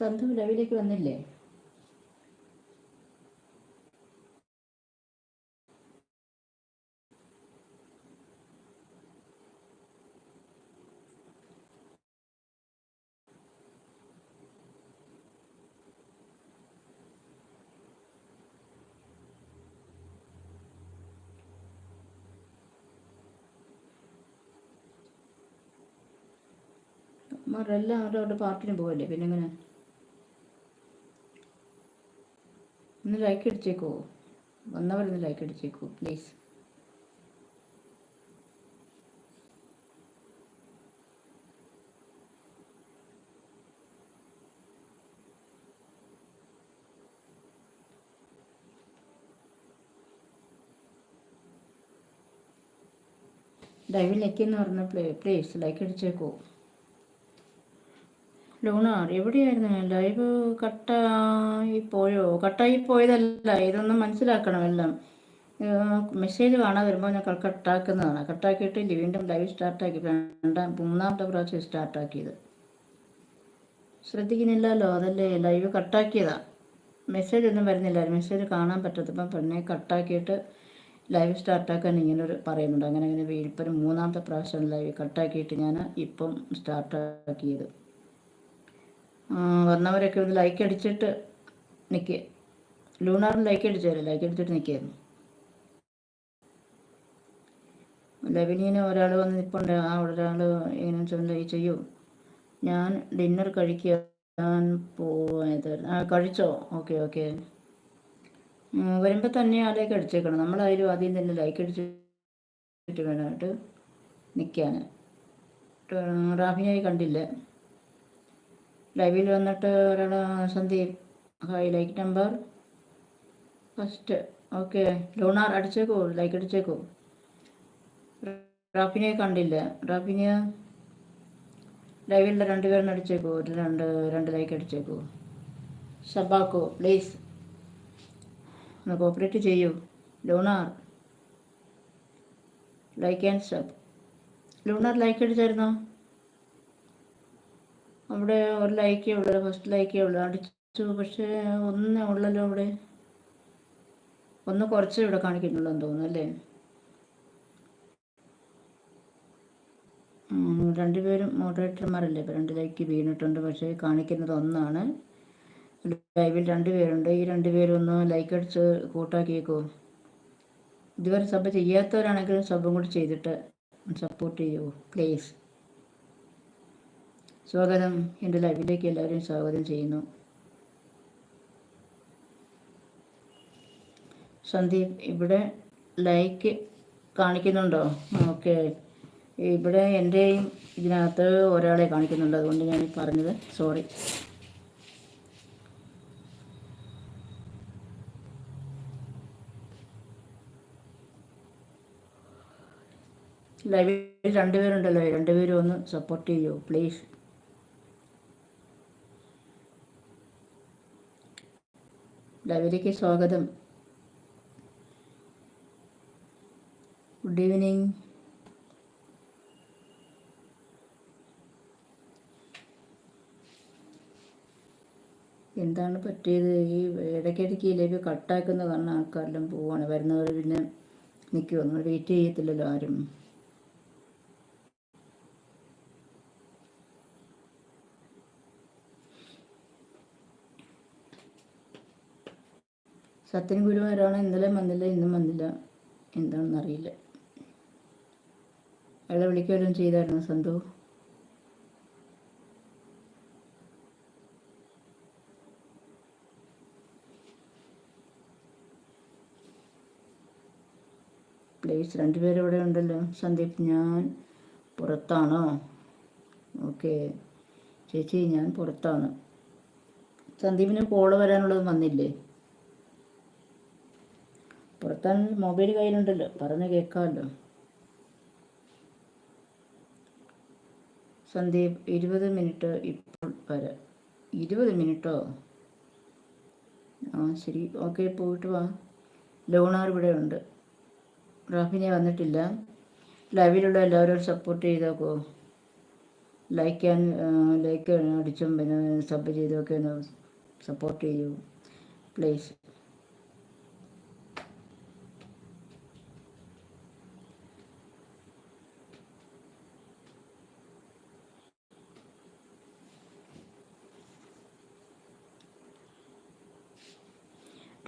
സന്ധു ലവിലേക്ക് വന്നില്ലേ? അവരെല്ലാം അവരുടെ പാർട്ടിന് പോകല്ലേ പിന്നെ എങ്ങനെ ഒന്ന് ലൈക്ക് അടിച്ചേക്കോ. വന്നവരൊന്ന് ലൈക്ക് അടിച്ചേക്കോ പ്ലീസ് ലൈക്ക് എന്ന് പറഞ്ഞ പ്ലേ പ്ലീസ് ലൈക്ക് അടിച്ചേക്കോ. ലൂണാർ എവിടെയായിരുന്നു ലൈവ് കട്ടായി പോയോ? കട്ടായി പോയതല്ല ഇതൊന്നും മനസ്സിലാക്കണം എല്ലാം. മെസ്സേജ് കാണാൻ വരുമ്പോൾ ഞാൻ കട്ടാക്കുന്നതാണ്. കട്ടാക്കിയിട്ട് വീണ്ടും ലൈവ് സ്റ്റാർട്ടാക്കി. രണ്ടാം മൂന്നാമത്തെ പ്രാവശ്യം സ്റ്റാർട്ടാക്കിയത്. ശ്രദ്ധിക്കുന്നില്ലല്ലോ അതല്ലേ? ലൈവ് കട്ടാക്കിയതാ. മെസ്സേജ് ഒന്നും വരുന്നില്ല. മെസ്സേജ് കാണാൻ പറ്റത്തപ്പം പിന്നെ കട്ടാക്കിയിട്ട് ലൈവ് സ്റ്റാർട്ടാക്കാൻ ഇങ്ങനെ ഒരു പറയുന്നുണ്ട്. അങ്ങനെ അങ്ങനെ ഇപ്പം മൂന്നാമത്തെ പ്രാവശ്യം ലൈവ് കട്ടാക്കിയിട്ട് ഞാൻ ഇപ്പം സ്റ്റാർട്ടാക്കിയത്. വന്നവരൊക്കെ ഒന്ന് ലൈക്ക് അടിച്ചിട്ട് നിൽക്കുക ലൂണാറിന് ലൈക്ക് അടിച്ചാലേ ലൈക്ക് അടിച്ചിട്ട് നിൽക്കുകയായിരുന്നു ലവിനീന് ഒരാൾ വന്ന് നിൽപ്പുണ്ട് ആ ഒരാൾ ഇങ്ങനെ ഈ ചെയ്യൂ. ഞാൻ ഡിന്നർ കഴിക്കാൻ പോയത് ആ കഴിച്ചോ? ഓക്കെ ഓക്കെ വരുമ്പോൾ തന്നെ ആ ലൈക്ക് അടിച്ചേക്കണം. നമ്മളായാലും ആദ്യം തന്നെ ലൈക്ക് അടിച്ചിട്ട് വേണമായിട്ട് നിൽക്കാൻ റാഫിനായി കണ്ടില്ല. ലൈവിൽ വന്നിട്ട് ഒരാൾ Sandeep. Hi like number first okay Lunar അടിച്ചേക്കോ like അടിച്ചേക്കോ. റാഫിനെ കണ്ടില്ല. റാഫിനിയ ലൈവിലുള്ള രണ്ടുപേരും അടിച്ചേക്കോ. ഒരു രണ്ട് രണ്ട് ലൈക്ക് അടിച്ചേക്കോ. സബാക്കോ പ്ലീസ് ഒന്ന് കോപ്പറേറ്റ് ചെയ്യൂ. Lunar like and sub Lunar like അടിച്ചായിരുന്നോ? അവിടെ ഒരു ലൈക്കേ ഉള്ളൂ ഫസ്റ്റ് ലൈക്കേ ഉള്ളൂ. അടിച്ചു പക്ഷേ ഒന്നേ ഉള്ളല്ലോ അവിടെ. ഒന്ന് കുറച്ച് ഇവിടെ കാണിക്കുന്നുള്ളൂ എന്ന് തോന്നുന്നു അല്ലേ? രണ്ടുപേരും മോഡറേറ്റർമാരല്ലേ ഇപ്പം രണ്ട് ലൈക്ക് വീണിട്ടുണ്ട് പക്ഷേ കാണിക്കുന്നത് ഒന്നാണ്. ലൈവിൽ രണ്ടുപേരുണ്ട് ഈ രണ്ടുപേരും ഒന്ന് ലൈക്ക് അടിച്ച് കൂട്ടാക്കിയേക്കോ ഇതുവരെ സബ് ചെയ്യാത്തവരാണെങ്കിലും സബും കൂടി ചെയ്തിട്ട് സപ്പോർട്ട് ചെയ്യുമോ പ്ലീസ് സ്വാഗതം. എന്റെ ലൈവിലേക്ക് എല്ലാവരെയും സ്വാഗതം ചെയ്യുന്നു. സന്ദീപ് ഇവിടെ ലൈക്ക് കാണിക്കുന്നുണ്ടോ? ഓക്കെ ഇവിടെ എന്റെയും ഇതിനകത്ത് ഒരാളെ കാണിക്കുന്നുണ്ട്. അതുകൊണ്ട് ഞാൻ പറഞ്ഞത് സോറി ലൈവിൽ രണ്ടുപേരുണ്ടല്ലോ. രണ്ടുപേരും ഒന്ന് സപ്പോർട്ട് ചെയ്യൂ പ്ലീസ് ലൈവിലേക്ക് സ്വാഗതം. ഗുഡ് ഈവനിങ് എന്താണ് പറ്റിയത്? ഈ ഇടയ്ക്കിടയ്ക്ക് ലൈവ് കട്ടാക്കുന്ന കാരണം ആൾക്കാരെല്ലാം പോവാണ്. വരുന്നവർ പിന്നെ നിൽക്കുമോ നമ്മൾ വെയിറ്റ് ചെയ്യത്തില്ലല്ലോ ആരും. സത്യൻ ഗുരുവാരാണ് ഇന്നലെ വന്നില്ല ഇന്നും വന്നില്ല എന്താണെന്നറിയില്ല അയാളെ വിളിക്കുകയും ചെയ്തായിരുന്നു സന്തു. പ്ലീസ് രണ്ടുപേരും ഇവിടെ ഉണ്ടല്ലോ. സന്ദീപ് ഞാൻ പുറത്താണോ. ഓക്കെ. ചേച്ചി ഞാൻ പുറത്താണ്. സന്ദീപിന് കോൾ വരാനുള്ളത് വന്നില്ലേ? പുറത്താൻ മൊബൈൽ കയ്യിലുണ്ടല്ലോ പറഞ്ഞ് കേൾക്കാമല്ലോ. സന്ദീപ് ഇരുപത് മിനിറ്റ് ഇപ്പോൾ വരെ. ഇരുപത് മിനിറ്റോ? ആ ശരി. ഓക്കെ പോയിട്ട് വാ. ലോണാർ ഇവിടെ ഉണ്ട്. റാഫിനെ വന്നിട്ടില്ല. ലൈവിലുള്ള എല്ലാവരും സപ്പോർട്ട് ചെയ്തോക്കോ. ലൈക്ക് ലൈക്ക് അടിച്ചും പിന്നെ സബ് ചെയ്തൊക്കെ ഒന്ന് സപ്പോർട്ട് ചെയ്യൂ. Please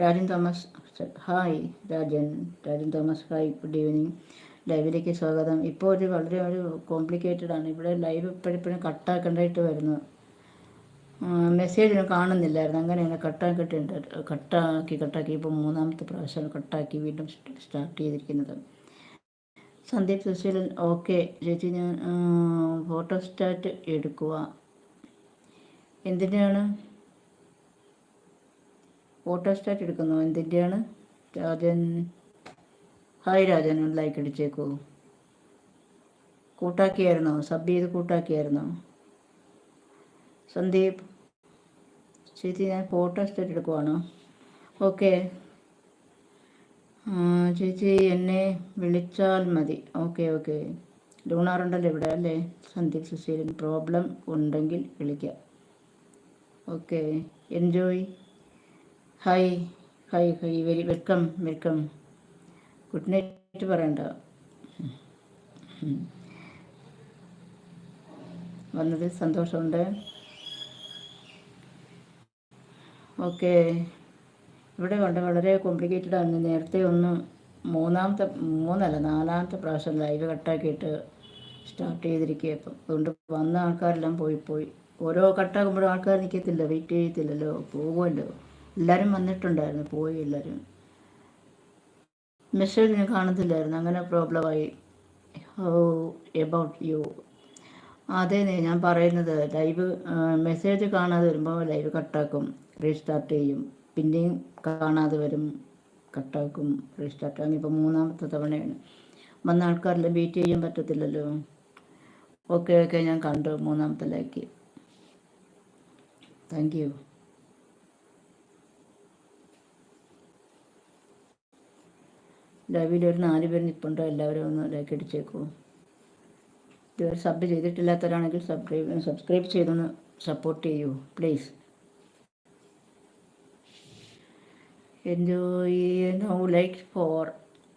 Rajan Thomas hi Rajan Rajan Thomas hi good evening ലൈവിലേക്ക് സ്വാഗതം. ഇപ്പോൾ ഒരു വളരെ ഒരു കോംപ്ലിക്കേറ്റഡ് ആണ്. ഇവിടെ ലൈവ് ഇപ്പോഴിപ്പോഴും കട്ടാക്കേണ്ടതായിട്ട് വരുന്നു. മെസ്സേജ് കാണുന്നില്ലായിരുന്നു. അങ്ങനെയാണ് കട്ടാക്കിയിട്ടുണ്ട് കട്ടാക്കി കട്ടാക്കി ഇപ്പോൾ മൂന്നാമത്തെ പ്രാവശ്യം കട്ടാക്കി വീണ്ടും സ്റ്റാർട്ട് ചെയ്തിരിക്കുന്നത്. സന്ദീപ് സുശീലൻ ഓക്കെ ചേച്ചി ഞാൻ ഫോട്ടോ സ്റ്റാറ്റ് എടുക്കുക എന്തിനാണ് ഫോട്ടോസ്റ്റാറ്റ് എടുക്കുന്നു. എന്തിന്റെയാണ് രാജൻ. ഹായ് രാജൻ ലൈക്ക് അടിച്ചേക്കൂ. കൂട്ടാക്കിയായിരുന്നോ? സബ് ചെയ്ത് കൂട്ടാക്കിയായിരുന്നോ? സന്ദീപ് ചേച്ചി ഞാൻ ഫോട്ടോസ്റ്റാറ്റ് എടുക്കുവാണോ? ഓക്കെ. ചേച്ചി എന്നെ വിളിച്ചാൽ മതി. Okay okay. ലൂണാറുണ്ടല്ലോ ഇവിടെ അല്ലേ? സന്ദീപ് സുശീലൻ പ്രോബ്ലം ഉണ്ടെങ്കിൽ വിളിക്കാം. Okay. Enjoy. Hi hi hi very welcome welcome. Good night പറയണ്ട. വന്നത് സന്തോഷമുണ്ട്. ഓക്കെ. ഇവിടെ കൊണ്ട് വളരെ കോംപ്ലിക്കേറ്റഡ് ആണ്. നേരത്തെ ഒന്ന് മൂന്നാമത്തെ മൂന്നല്ല നാലാമത്തെ പ്രാവശ്യം ലൈവ് കട്ടാക്കിയിട്ട് സ്റ്റാർട്ട് ചെയ്തിരിക്കുക അതുകൊണ്ട് വന്ന ആൾക്കാരെല്ലാം പോയി പോയി. ഓരോ കട്ടാകുമ്പോഴും ആൾക്കാർ നിൽക്കത്തില്ല വെയിറ്റ് ചെയ്യത്തില്ലല്ലോ പോകുമല്ലോ എല്ലാവരും വന്നിട്ടുണ്ടായിരുന്നു പോയി എല്ലാവരും മെസ്സേജ് ഞാൻ കാണത്തില്ലായിരുന്നു അങ്ങനെ പ്രോബ്ലമായി ഹൗ എബൌട്ട് യു അതേ ഞാൻ പറയുന്നത് ലൈവ് മെസ്സേജ് കാണാതെ വരുമ്പോൾ ലൈവ് കട്ടാക്കും റീസ്റ്റാർട്ട് ചെയ്യും. പിന്നെയും കാണാതെ വരും കട്ടാക്കും റീസ്റ്റാർട്ട് അങ്ങനെ ഇപ്പോൾ മൂന്നാമത്തെ തവണയാണ്. വന്ന ആൾക്കാരെല്ലാം ബീറ്റ് ചെയ്യാൻ പറ്റത്തില്ലല്ലോ. ഓക്കെ ഓക്കെ ഞാൻ കണ്ടു മൂന്നാമത്തെ ലൈക്ക് താങ്ക് യു ലൈവിൽ ഒരു നാല് പേര് നിൽപ്പുണ്ടോ എല്ലാവരും ഒന്ന് ലൈക്ക് അടിച്ചേക്കൂ. ഇതുവരെ സബ് ചെയ്തിട്ടില്ലാത്തവരാണെങ്കിൽ സബ്സ്ക്രൈബ് സബ്സ്ക്രൈബ് ചെയ്തൊന്ന് സപ്പോർട്ട് ചെയ്യൂ please enjoy no like for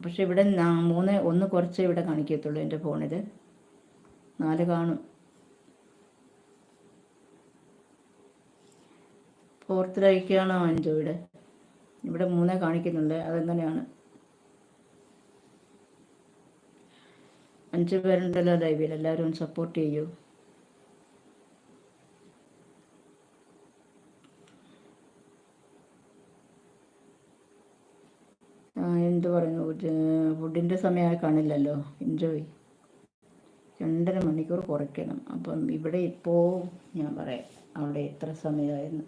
പക്ഷെ ഇവിടെ മൂന്ന് ഒന്ന് കുറച്ച് ഇവിടെ കാണിക്കത്തുള്ളൂ എന്റെ ഫോണിൽ നാല് കാണും. ഫോർത്ത് ലൈക്കാണോ എൻജോയുടെ ഇവിടെ മൂന്നേ കാണിക്കുന്നുണ്ട്. അതെങ്ങനെയാണ്? അഞ്ച് പേരുണ്ടല്ലോ ലൈവിൽ എല്ലാവരും സപ്പോർട്ട് ചെയ്യൂ. എന്ത് പറയുന്നു? ഫുഡിന്റെ സമയമായി കാണില്ലല്ലോ. എൻജോയ് രണ്ടര മണിക്കൂർ കുറയ്ക്കണം. അപ്പം ഇവിടെ ഇപ്പോൾ ഞാൻ പറയാം അവിടെ എത്ര സമയമായിരുന്നു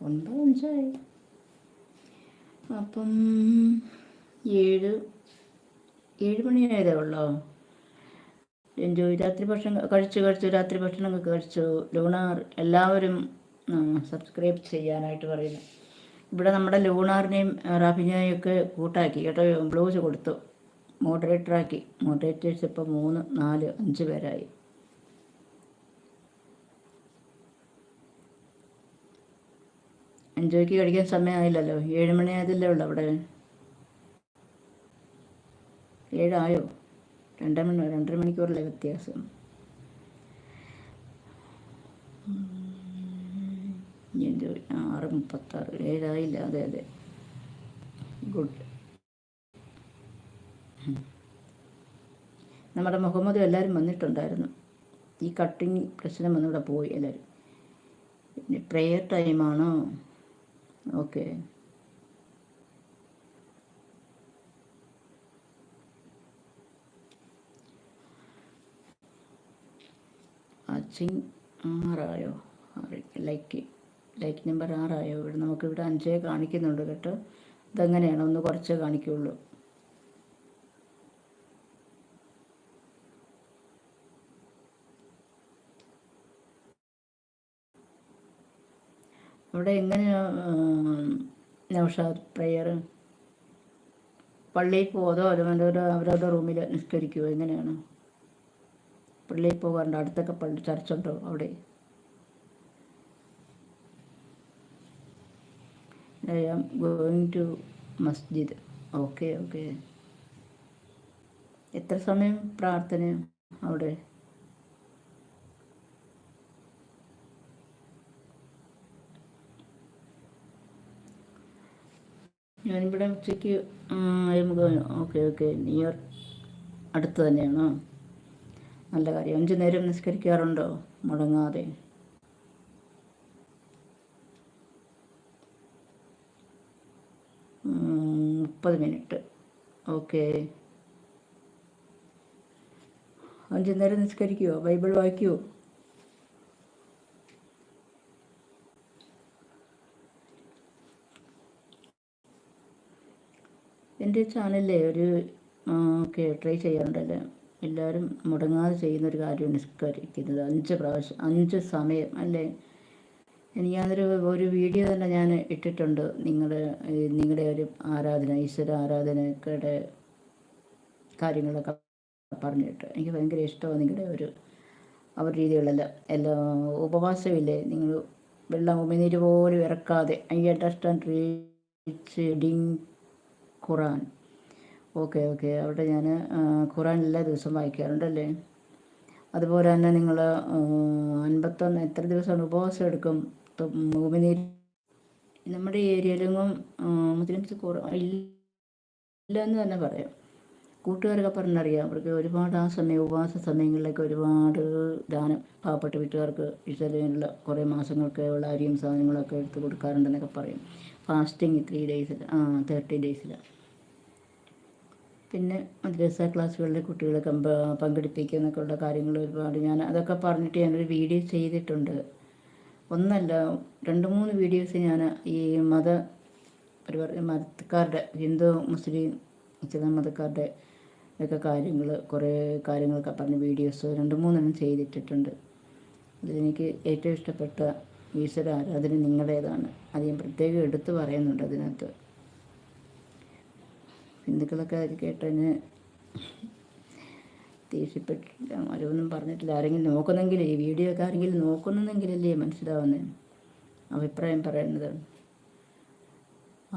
ഒൻപത് അഞ്ചായി അപ്പം ഏഴ് ഏഴ് മണി മണിയായതേ ഉള്ളോ? എൻജോയ് രാത്രി ഭക്ഷണം കഴിച്ചു കഴിച്ചു രാത്രി ഭക്ഷണം കഴിച്ചു. ലൂണാർ എല്ലാവരും സബ്സ്ക്രൈബ് ചെയ്യാനായിട്ട് പറയുന്നു. ഇവിടെ നമ്മുടെ ലൂണാറിനെയും റാഫിനെയും ഒക്കെ കൂട്ടാക്കി കേട്ടോ. ബ്ലൗസ് കൊടുത്തു. മോഡറേറ്ററാക്കി മോഡറേറ്റേഴ്സ് ഇപ്പോൾ മൂന്ന് നാല് അഞ്ച് പേരായി. എൻജോയ്ക്ക് കഴിക്കാൻ സമയമായില്ലല്ലോ. ഏഴ് മണിയായതല്ലേ ഉള്ളൂ അവിടെ. ഏഴായോ രണ്ടര മണി രണ്ടര മണിക്കൂറല്ലേ വ്യത്യാസം. എന്റെ ആറ് മുപ്പത്താറ് ഏഴായില്ല അതെ അതെ. ഗുഡ് നമ്മുടെ മുഹമ്മദ് എല്ലാവരും വന്നിട്ടുണ്ടായിരുന്നു. ഈ കട്ടിങ് പ്രശ്നം വന്നിവിടെ പോയി എല്ലാവരും പ്രെയർ ടൈമാണോ ഓക്കെ വാച്ചിങ് ആറായോ? ലൈക്ക് ലൈക്ക് നമ്പർ ആറായോ? ഇവിടെ നമുക്കിവിടെ അഞ്ചേ കാണിക്കുന്നുണ്ട് കേട്ടോ. ഇതെങ്ങനെയാണ് ഒന്ന് കുറച്ചേ കാണിക്കുള്ളൂ. അവിടെ എങ്ങനെയാ നൗഷാദ് പ്രെയർ? പള്ളിയിൽ പോതോ അതോ അവരവരുടെ റൂമിൽ നിസ്കരിക്കുമോ എങ്ങനെയാണ്? പള്ളിയിൽ പോകാറുണ്ട് അടുത്തൊക്കെ പള്ളി ചർച്ചുണ്ട് അവിടെ. I am going to masjid. Okay okay. എത്ര സമയം പ്രാർത്ഥന അവിടെ? ഞാനിവിടെ ഉച്ചയ്ക്ക് ഓക്കെ ഓക്കെ. നിയർ അടുത്ത് തന്നെയാണോ? നല്ല കാര്യം. അഞ്ചു നേരം നിസ്കരിക്കാറുണ്ടോ? മുടങ്ങാതെ. മുപ്പത് മിനിറ്റ്. ഓക്കെ. അഞ്ചു നേരം നിസ്കരിക്കുമോ ബൈബിൾ വായിക്കുമോ എന്റെ ചാനലിലെ ഒരു ഓക്കെ ട്രൈ ചെയ്യാറുണ്ടല്ലേ? എല്ലാവരും മുടങ്ങാതെ ചെയ്യുന്ന ഒരു കാര്യം നിസ്കരിക്കുന്നത്. അഞ്ച് പ്രാവശ്യം അഞ്ച് സമയം അല്ലേ? എനിക്ക് എനിക്കതൊരു ഒരു വീഡിയോ തന്നെ ഞാൻ ഇട്ടിട്ടുണ്ട്. നിങ്ങളുടെ നിങ്ങളുടെ ഒരു ആരാധന ഈശ്വര ആരാധനയുടെ കാര്യങ്ങളൊക്കെ പറഞ്ഞിട്ട്. എനിക്ക് ഭയങ്കര ഇഷ്ടമാണ് നിങ്ങളുടെ ഒരു അവർ രീതികളെല്ലാം. എല്ലാം ഉപവാസമില്ലേ? നിങ്ങൾ വെള്ളം ഉമിനീര് പോലും ഇറക്കാതെ I understand reading Quran okay okay. അവിടെ ഞാൻ ഖുറാൻ എല്ലാ ദിവസവും വായിക്കാറുണ്ടല്ലേ? അതുപോലെ തന്നെ നിങ്ങൾ അൻപത്തൊന്ന് എത്ര ദിവസമാണ് ഉപവാസം എടുക്കും? ഭൂമിനീര്. നമ്മുടെ ഏരിയയിലെങ്ങും മുസ്ലിംസ് കുറ ഇല്ല എന്ന് തന്നെ പറയാം. കൂട്ടുകാരൊക്കെ പറഞ്ഞറിയാം. അവർക്ക് ഒരുപാട് ആ സമയം ഉപവാസ സമയങ്ങളിലൊക്കെ ഒരുപാട് ദാനം പാവപ്പെട്ട വീട്ടുകാർക്ക് ഇഷ്ടമുള്ള കുറേ മാസങ്ങൾക്ക് ഉള്ള അരിയും സാധനങ്ങളൊക്കെ എടുത്ത് കൊടുക്കാറുണ്ടെന്നൊക്കെ പറയും. ഫാസ്റ്റിംഗ് ത്രീ ഡേയ്സിൽ ആ തേർട്ടി ഡേയ്സിൽ പിന്നെ മദ്രസ ക്ലാസ്സുകളിലെ കുട്ടികളെ പങ്കെടുപ്പിക്കുക എന്നൊക്കെ ഉള്ള കാര്യങ്ങൾ ഒരുപാട് ഞാൻ അതൊക്കെ പറഞ്ഞിട്ട് ഞാനൊരു വീഡിയോ ചെയ്തിട്ടുണ്ട്. ഒന്നല്ല രണ്ട് മൂന്ന് വീഡിയോസ് ഞാൻ ഈ മത പരിപാടി മതക്കാരുടെ ഹിന്ദു മുസ്ലിം ചില മതക്കാരുടെ ഒക്കെ കാര്യങ്ങൾ കുറേ കാര്യങ്ങളൊക്കെ പറഞ്ഞ് വീഡിയോസ് രണ്ട് മൂന്നെണ്ണം ചെയ്തിട്ടിട്ടുണ്ട്. അതിലെനിക്ക് ഏറ്റവും ഇഷ്ടപ്പെട്ട ഈശ്വര ആരാധന നിങ്ങളുടേതാണ്. അത് ഞാൻ പ്രത്യേകം എടുത്തു പറയുന്നുണ്ട് അതിനകത്ത്. ഹിന്ദുക്കളൊക്കെ അത് കേട്ടതിന് ദേഷ്യപ്പെട്ടില്ല ആരൊന്നും പറഞ്ഞിട്ടില്ല. ആരെങ്കിലും നോക്കുന്നെങ്കിൽ ഈ വീഡിയോ ഒക്കെ ആരെങ്കിലും നോക്കുന്നെങ്കിലല്ലേ മനസ്സിലാവുന്നത് അഭിപ്രായം പറയുന്നത്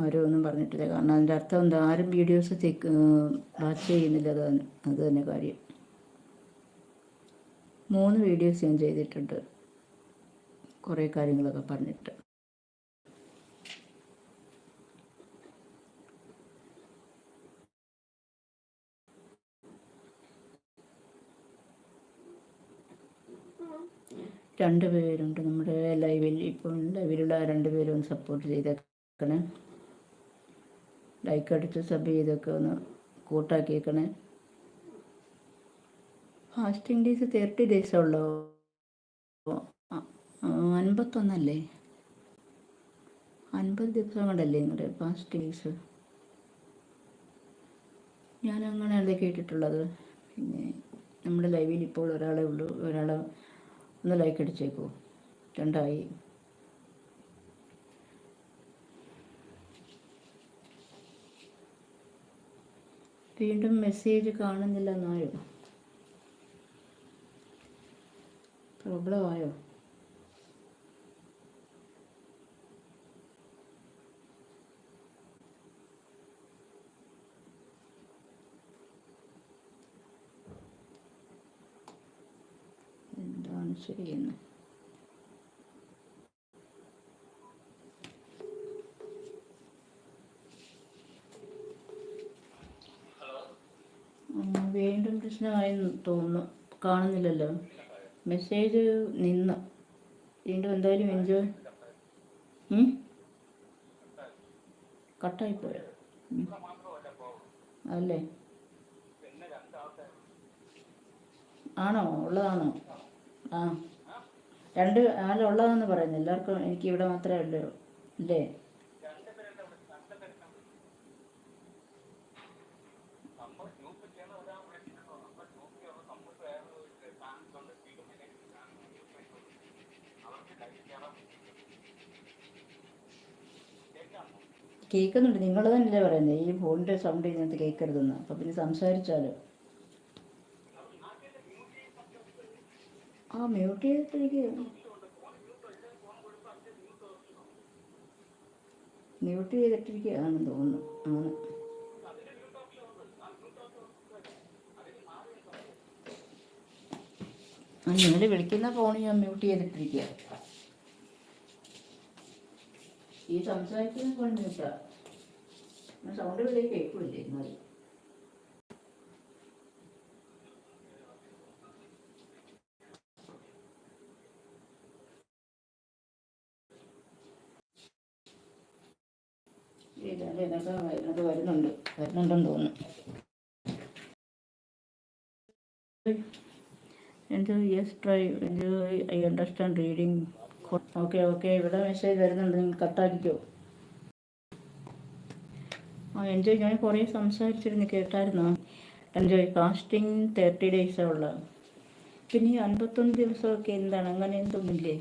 ആരും ഒന്നും പറഞ്ഞിട്ടില്ല. കാരണം അതിന്റെ അർത്ഥം എന്താ? ആരും വീഡിയോസ് ചെക്ക് വാച്ച് ചെയ്യുന്നില്ല. അതാണ് അത് തന്നെ കാര്യം. മൂന്ന് വീഡിയോസ് ഞാൻ ചെയ്തിട്ടുണ്ട്. കുറേ കാര്യങ്ങളൊക്കെ പറഞ്ഞിട്ട്. രണ്ട് പേരുണ്ട് നമ്മുടെ ലൈവിൽ ഇപ്പോൾ ലൈവിലുള്ള രണ്ട് പേരും സപ്പോർട്ട് ചെയ്തേക്കണേ. ലൈക്ക് അടിച്ച് സബ് ചെയ്തൊക്കെ ഒന്ന് കൂട്ടാക്കിയേക്കണേ. ഫാസ്റ്റിംഗ് ഡേയ്സ് തേർട്ടി ഡേയ്സ് ഉള്ളോ? അൻപത്തൊന്നല്ലേ? അൻപത് ദിവസം കൊണ്ടല്ലേ നിങ്ങളുടെ ഫാസ്റ്റ് ഡേയ്സ് ഞാൻ അങ്ങനെയല്ലേ കേട്ടിട്ടുള്ളത്. പിന്നെ നമ്മുടെ ലൈവിൽ ഇപ്പോൾ ഒരാളെ ഉള്ളൂ. ഒരാൾ ഒന്ന് ലൈക്ക് അടിച്ചേക്കോ. രണ്ടായി. വീണ്ടും മെസ്സേജ് കാണുന്നില്ല എന്നായോ പ്രോബ്ലം ആയോ? എന്താണ് ചെയ്യുന്നത് വീണ്ടും പ്രശ്നമായി തോന്നുന്നു. കാണുന്നില്ലല്ലോ. മെസ്സേജ് നിന്ന്. വീണ്ടും എന്തായാലും എൻജോയ് കട്ടായിപ്പോയോ? അല്ലേ? ആണോ? ഉള്ളതാണോ? ആ. രണ്ട് ആളുള്ളതെന്ന് പറയുന്നു. എല്ലാവർക്കും എനിക്ക് ഇവിടെ മാത്രമേ ഉള്ളൂ. അല്ലേ കേൾക്കുന്നുണ്ട്. നിങ്ങൾ തന്നെയല്ലേ പറയുന്നത് ഈ ഫോണിന്റെ സൗണ്ട് ഇതിനകത്ത് കേൾക്കരുതെന്ന്. അപ്പം പിന്നെ സംസാരിച്ചാലോ? ആ മ്യൂട്ട് ചെയ്തിട്ടിരിക്കുക മ്യൂട്ട് ചെയ്തിട്ടിരിക്കുകയാണെന്ന് തോന്നുന്നു. ആണ്. ആ നിങ്ങൾ വിളിക്കുന്ന ഫോൺ ഞാൻ മ്യൂട്ട് ചെയ്തിട്ടിരിക്കുക. ഈ സംസാരിക്കുന്ന ഫോൺ മ്യൂട്ടാ സൗണ്ട് വലിയ കേൾക്കില്ലേ ഇതല്ലേ ഇതൊക്കെ വരുന്നുണ്ട്. വരുന്നുണ്ടെന്ന് തോന്നുന്നു. Enjoy yes try enjoy I understand reading okay okay ഇവിടെ മെസ്സേജ് വരുന്നുണ്ട്. നിങ്ങൾ കട്ടാക്കിക്കോ ആ എൻജോയ് ഞാൻ കുറേ സംസാരിച്ചിരുന്നു കേട്ടായിരുന്നു? എൻജോയ് ഫാസ്റ്റിംഗ് തേർട്ടി ഡേയ്സാണ് ഉള്ളത് പിന്നെ ഈ അൻപത്തൊന്ന് ദിവസമൊക്കെ എന്താണ്? അങ്ങനെ എന്തൊന്നുമില്ലേ?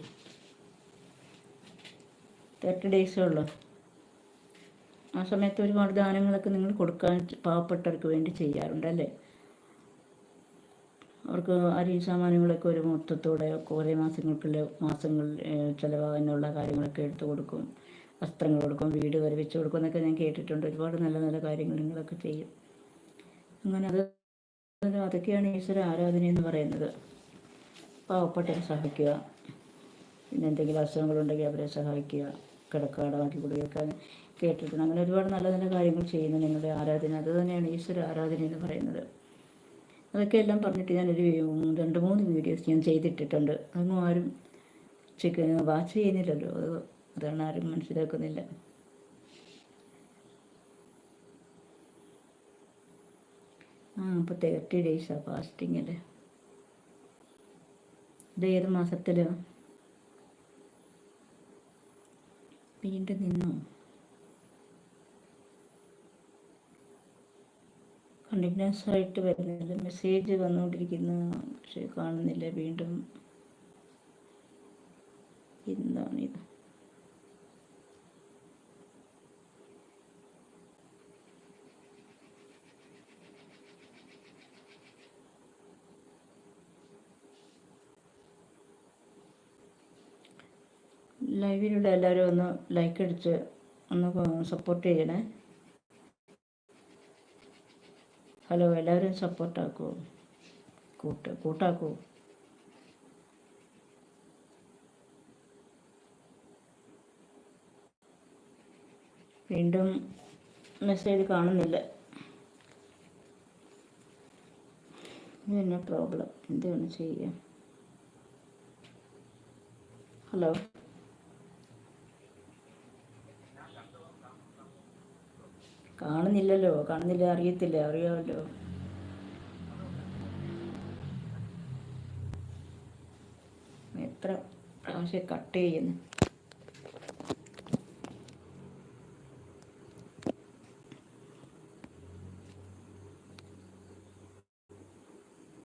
തേർട്ടി ഡേയ്സേ ഉള്ളൂ. ആ സമയത്ത് ഒരുപാട് ദാനങ്ങളൊക്കെ നിങ്ങൾ കൊടുക്കാൻ പാവപ്പെട്ടവർക്ക് വേണ്ടി ചെയ്യാറുണ്ട് അല്ലേ? അവർക്ക് അരി സാമാനങ്ങളൊക്കെ ഒരു മൊത്തത്തോടെ കുറേ മാസങ്ങൾക്കുള്ള മാസങ്ങൾ ചിലവാകാനുള്ള കാര്യങ്ങളൊക്കെ എടുത്തു കൊടുക്കും വസ്ത്രങ്ങൾ കൊടുക്കും വീട് വരെ വെച്ച് കൊടുക്കും എന്നൊക്കെ ഞാൻ കേട്ടിട്ടുണ്ട്. ഒരുപാട് നല്ല നല്ല കാര്യങ്ങൾ നിങ്ങളൊക്കെ ചെയ്യും. അങ്ങനെ അത് അതൊക്കെയാണ് ഈശ്വര ആരാധന എന്ന് പറയുന്നത്. പാവപ്പെട്ടവരെ സഹായിക്കുക. പിന്നെ എന്തെങ്കിലും അസുഖങ്ങളുണ്ടെങ്കിൽ അവരെ സഹായിക്കുക. കിടക്കാടമാക്കി കൊടുക്കുക കേട്ടിട്ടുണ്ട്. അങ്ങനെ ഒരുപാട് നല്ല നല്ല കാര്യങ്ങൾ ചെയ്യുന്നു നിങ്ങളുടെ ആരാധന. അത് തന്നെയാണ് ഈശ്വര ആരാധന എന്ന് പറയുന്നത്. അതൊക്കെ എല്ലാം പറഞ്ഞിട്ട് ഞാനൊരു രണ്ട് മൂന്ന് വീഡിയോസ് ഞാൻ ചെയ്തിട്ടിട്ടുണ്ട്. അതൊന്നും ആരും ചെക്ക് വാച്ച് ചെയ്യുന്നില്ലല്ലോ. അത് അതാണ് ആരും മനസ്സിലാക്കുന്നില്ല. ആ അപ്പോൾ തേർട്ടി ഡേയ്സാണ് ഫാസ്റ്റിംഗ് അല്ലേ? ഇത് ഏത് മാസത്തിലാണ് വീണ്ടും നിന്നോ? കണ്ടിന്യൂസ് ആയിട്ട് വരുന്നത്. മെസ്സേജ് വന്നുകൊണ്ടിരിക്കുന്നു. പക്ഷെ കാണുന്നില്ല. വീണ്ടും എന്താണിത് ലൈവിലൂടെ എല്ലാവരും ഒന്ന് ലൈക്ക് അടിച്ച് ഒന്ന് സപ്പോർട്ട് ചെയ്യണേ. ഹലോ എല്ലാവരും സപ്പോർട്ടാക്കൂ. കൂട്ട് കൂട്ടാക്കൂ. വീണ്ടും മെസ്സേജ് കാണുന്നില്ല. ഇതെന്നെ പ്രോബ്ലം? എന്താണ് ചെയ്യുക? ഹലോ? കാണുന്നില്ലല്ലോ കാണുന്നില്ല അറിയത്തില്ല അറിയാമല്ലോ. എത്ര പ്രാവശ്യം കട്ട് ചെയ്യുന്നു.